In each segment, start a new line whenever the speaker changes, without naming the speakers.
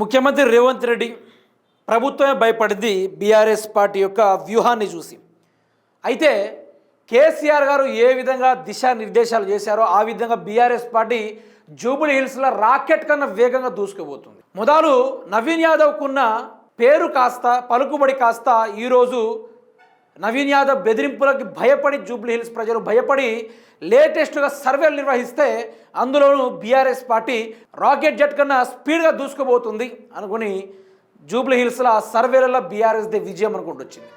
ముఖ్యమంత్రి రేవంత్ రెడ్డి ప్రభుత్వమే భయపడింది బీఆర్ఎస్ పార్టీ యొక్క వ్యూహాన్ని చూసి. అయితే కేసీఆర్ గారు ఏ విధంగా దిశానిర్దేశాలు చేశారో ఆ విధంగా బీఆర్ఎస్ పార్టీ జూబులీ హిల్స్లో రాకెట్ కన్నా వేగంగా దూసుకుపోతుంది. మొదలు నవీన్ యాదవ్కున్న పేరు కాస్త పలుకుబడి కాస్త ఈరోజు నవీన్ యాదవ్ బెదిరింపులకి భయపడి జూబ్లీ హిల్స్ ప్రజలు భయపడి లేటెస్ట్గా సర్వేలు నిర్వహిస్తే అందులోనూ బీఆర్ఎస్ పార్టీ రాకెట్ జెట్ కన్నా స్పీడ్గా దూసుకుపోతుంది అనుకుని జూబ్లీ హిల్స్లో సర్వేలలో బీఆర్ఎస్దే విజయం అనుకుంటూ వచ్చింది.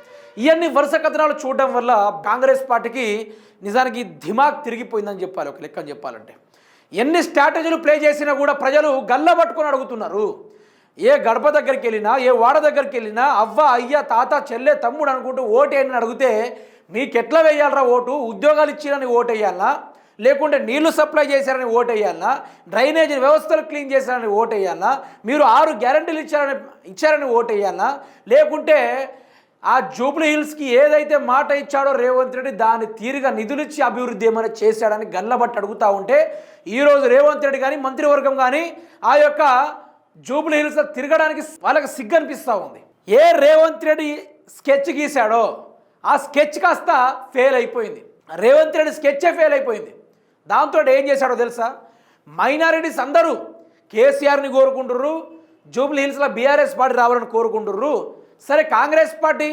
ఇవన్నీ వరుస కథనాలు చూడడం వల్ల కాంగ్రెస్ పార్టీకి నిజానికి దిమాగ్ తిరిగిపోయిందని చెప్పాలి ఒక లెక్కని చెప్పాలంటే. ఎన్ని స్ట్రాటజీలు ప్లే చేసినా కూడా ప్రజలు గల్ల పట్టుకొని అడుగుతున్నారు. ఏ గడప దగ్గరికి వెళ్ళినా ఏ వాడ దగ్గరికి వెళ్ళినా అవ్వ అయ్య తాత చెల్లె తమ్ముడు అనుకుంటూ ఓటు వేయని అడిగితే మీకు ఎట్లా వేయాలరా ఓటు? ఉద్యోగాలు ఇచ్చిరని ఓటు వేయాలనా లేకుంటే నీళ్ళు సప్లై చేశారని ఓటు వేయాలా డ్రైనేజ్ వ్యవస్థలు క్లీన్ చేశారని ఓటు వేయాలనా మీరు ఆరు గ్యారంటీలు ఇచ్చారని ఇచ్చారని ఓటు వేయాలా లేకుంటే ఆ జూబ్లీ హిల్స్కి ఏదైతే మాట ఇచ్చాడో రేవంత్ రెడ్డి దాన్ని తీరుగా నిధులిచ్చి అభివృద్ధి ఏమైనా చేశాడని గల్లబట్టి అడుగుతూ ఉంటే ఈరోజు రేవంత్ రెడ్డి కానీ మంత్రివర్గం కానీ ఆ యొక్క జూబ్లీ హిల్స్ తిరగడానికి వాళ్ళకి సిగ్గు అనిపిస్తూ ఉంది. ఏ రేవంత్ రెడ్డి స్కెచ్ గీశాడో ఆ స్కెచ్ కాస్త ఫెయిల్ అయిపోయింది. రేవంత్ రెడ్డి స్కెచ్చే ఫెయిల్ అయిపోయింది. దాంతో ఏం చేశాడో తెలుసా? మైనారిటీస్ అందరూ కేసీఆర్ని కోరుకుంటుర్రు జూబ్లీ హిల్స్లో బీఆర్ఎస్ పార్టీ రావాలని కోరుకుంటుర్రు. సరే కాంగ్రెస్ పార్టీ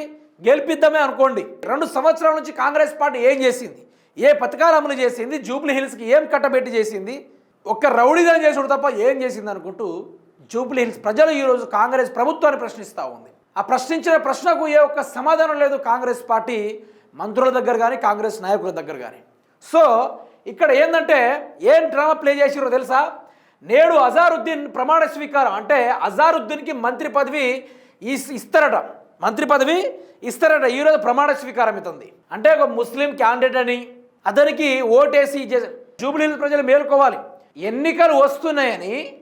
గెలిపిద్దామే అనుకోండి. రెండు సంవత్సరాల నుంచి కాంగ్రెస్ పార్టీ ఏం చేసింది? ఏ పథకాలు అమలు చేసింది? జూబ్లీ హిల్స్కి ఏం కట్టబెట్టి చేసింది? ఒక్క రౌడీగా చేసుడు తప్ప ఏం చేసింది అనుకుంటూ జూబ్లీ హిల్స్ ప్రజలు ఈరోజు కాంగ్రెస్ ప్రభుత్వాన్ని ప్రశ్నిస్తూ ఉంది. ఆ ప్రశ్నించిన ప్రశ్నకు ఏ ఒక్క సమాధానం లేదు కాంగ్రెస్ పార్టీ మంత్రుల దగ్గర కానీ కాంగ్రెస్ నాయకుల దగ్గర కానీ సో ఇక్కడ ఏంటంటే ఏం డ్రామా ప్లే చేసిరో తెలుసా? నేడు అజారుద్దీన్ ప్రమాణ స్వీకారం అంటే అజారుద్దీన్కి మంత్రి పదవి ఇస్- ఇస్తారట. మంత్రి పదవి ఇస్తారట. ఈరోజు ప్రమాణ స్వీకారం అవుతుంది. అంటే ఒక ముస్లిం క్యాండిడేట్ అని అతనికి ఓటేసి జూబ్లీహిల్స్ ప్రజలు మేలుకోవాలి. ఎన్నికలు వస్తున్నాయని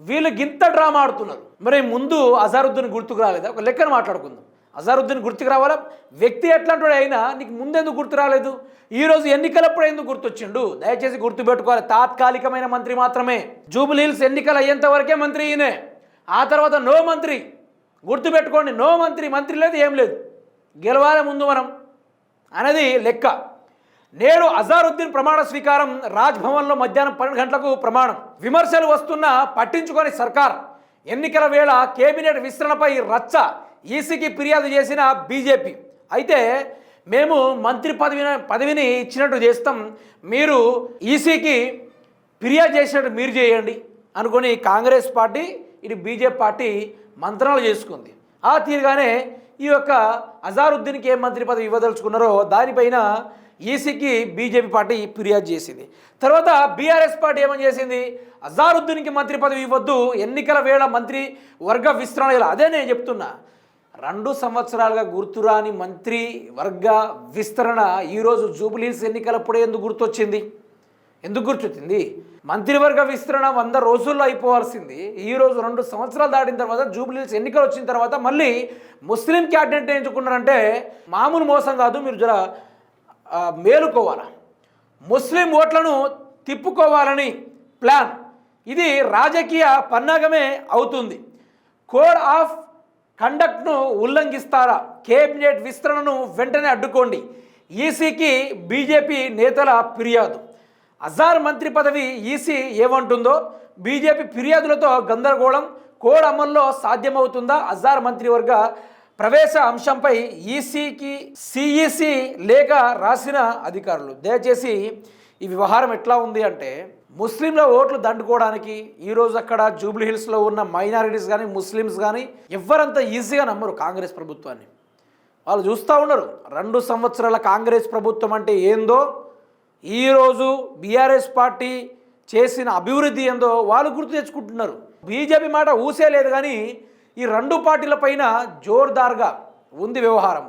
వీళ్ళు గింత డ్రామా ఆడుతున్నారు. మరి ముందు అజారుద్దీన్ గుర్తుకు రాలేదా? ఒక లెక్కను మాట్లాడుకుందాం. అజారుద్దీన్ గుర్తుకు రావాలా? వ్యక్తి ఎట్లాంటి అయినా నీకు ముందెందుకు గుర్తు రాలేదు? ఈరోజు ఎన్నికలప్పుడు ఎందుకు గుర్తొచ్చిండు? దయచేసి గుర్తుపెట్టుకోవాలి. తాత్కాలికమైన మంత్రి మాత్రమే. జూబిలీ ఎన్నికలు అయ్యేంత వరకే మంత్రి ఈయనే. ఆ తర్వాత నో మంత్రి. గుర్తుపెట్టుకోండి నో మంత్రి. మంత్రి లేదు ఏం లేదు. గెలవాలి ముందు మనం. అనేది లెక్క. నేడు అజారుద్దీన్ ప్రమాణ స్వీకారం రాజ్భవన్లో మధ్యాహ్నం పన్నెండు గంటలకు ప్రమాణం. విమర్శలు వస్తున్నా పట్టించుకొని సర్కార్. ఎన్నికల వేళ కేబినెట్ విస్తరణపై రచ్చ. ఈసీకి ఫిర్యాదు చేసిన బీజేపీ. అయితే మేము మంత్రి పదవి పదవిని ఇచ్చినట్టు చేస్తాం. మీరు ఈసీకి ఫిర్యాదు చేసినట్టు మీరు చేయండి అనుకొని కాంగ్రెస్ పార్టీ ఇటు బీజేపీ పార్టీ మంత్రాలు చేసుకుంది. ఆ తీరుగానే ఈ యొక్క అజారుద్దీన్కి ఏ మంత్రి పదవి ఇవ్వదలుచుకున్నారో దానిపైన ఈసీకి బీజేపీ పార్టీ ఫిర్యాదు చేసింది. తర్వాత బీఆర్ఎస్ పార్టీ ఏమని చేసింది? అజారుద్దీన్కి మంత్రి పదవి ఇవ్వద్దు ఎన్నికల వేళ మంత్రి వర్గ విస్తరణ ఇలా. అదే నేను చెప్తున్నా. రెండు సంవత్సరాలుగా గుర్తురాని మంత్రి వర్గ విస్తరణ ఈరోజు జూబిలీస్ ఎన్నికలప్పుడే ఎందుకు గుర్తొచ్చింది? ఎందుకు గుర్తొచ్చింది? మంత్రివర్గ విస్తరణ వంద రోజుల్లో అయిపోవాల్సింది. ఈరోజు రెండు సంవత్సరాలు దాటిన తర్వాత జూబిలీస్ ఎన్నికలు వచ్చిన తర్వాత మళ్ళీ ముస్లిం క్యాబినెట్ ఎంచుకున్నారంటే మామూలు మోసం కాదు. మీరు జర మేలుకోవాలా? ముస్లిం ఓట్లను తిప్పుకోవాలని ప్లాన్. ఇది రాజకీయ పన్నాగమే అవుతుంది. కోడ్ ఆఫ్ కండక్ట్ను ఉల్లంఘిస్తారా? కేబినెట్ విస్తరణను వెంటనే అడ్డుకోండి. ఈసీకి బీజేపీ నేతల ఫిర్యాదు. అజార్ మంత్రి పదవి ఈసీ ఏమంటుందో? బీజేపీ ఫిర్యాదులతో గందరగోళం. కోడ్ అమల్లో సాధ్యమవుతుందా? అజార్ మంత్రివర్గ ప్రవేశ అంశంపై ఈసీకి సిఈసి లేఖ రాసిన అధికారులు. దయచేసి ఈ వ్యవహారం ఎట్లా ఉంది అంటే ముస్లింల ఓట్లు దండుకోవడానికి ఈరోజు అక్కడ జూబ్లీ హిల్స్లో ఉన్న మైనారిటీస్ కానీ ముస్లిమ్స్ కానీ ఎవరంత ఈజీగా నమ్మరు కాంగ్రెస్ ప్రభుత్వాన్ని. వాళ్ళు చూస్తూ ఉన్నారు రెండు సంవత్సరాల కాంగ్రెస్ ప్రభుత్వం అంటే ఏందో ఈరోజు బీఆర్ఎస్ పార్టీ చేసిన అభివృద్ధి ఏందో వాళ్ళు గుర్తు తెచ్చుకుంటున్నారు. బీజేపీ మాట ఊసే లేదు కానీ ఈ రెండు పార్టీలపైన జోర్దార్గా ఉంది వ్యవహారం.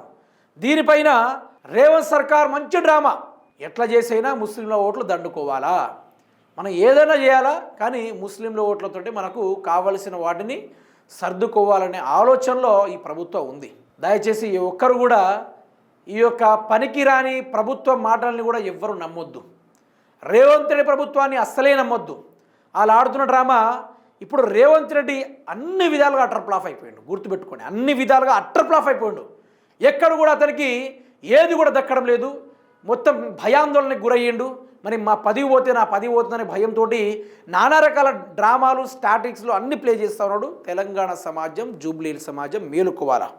దీనిపైన రేవంత్ సర్కార్ మంచి డ్రామా. ఎట్లా చేసైనా ముస్లింల ఓట్లు దండుకోవాలా? మనం ఏదైనా చేయాలా? కానీ ముస్లింల ఓట్లతోటి మనకు కావలసిన వాటిని సర్దుకోవాలనే ఆలోచనలో ఈ ప్రభుత్వం ఉంది. దయచేసి ఈ ఒక్కరు కూడా ఈ యొక్క పనికిరాని ప్రభుత్వ మాటల్ని కూడా ఎవ్వరు నమ్మొద్దు. రేవంత్ రెడ్డి ప్రభుత్వాన్ని అస్సలే నమ్మొద్దు. వాళ్ళు ఆడుతున్న డ్రామా ఇప్పుడు రేవంత్ రెడ్డి అన్ని విధాలుగా అటర్ ఫ్లాప్ అయిపోయిండు గుర్తుపెట్టుకోండి. అన్ని విధాలుగా అటర్ ఫ్లాప్ అయిపోయిండు. ఎక్కడ కూడా అతనికి ఏది కూడా దక్కడం లేదు. మొత్తం భయాందోళనకు గురయ్యిండు. మరి మా పది పోతే నా పది పోతుందనే భయంతో నానా రకాల డ్రామాలు స్టాటిక్స్లు అన్ని ప్లే చేస్తూ ఉన్నాడు తెలంగాణ సమాజం జూబ్లీల సమాజం మేలుకోవాలా?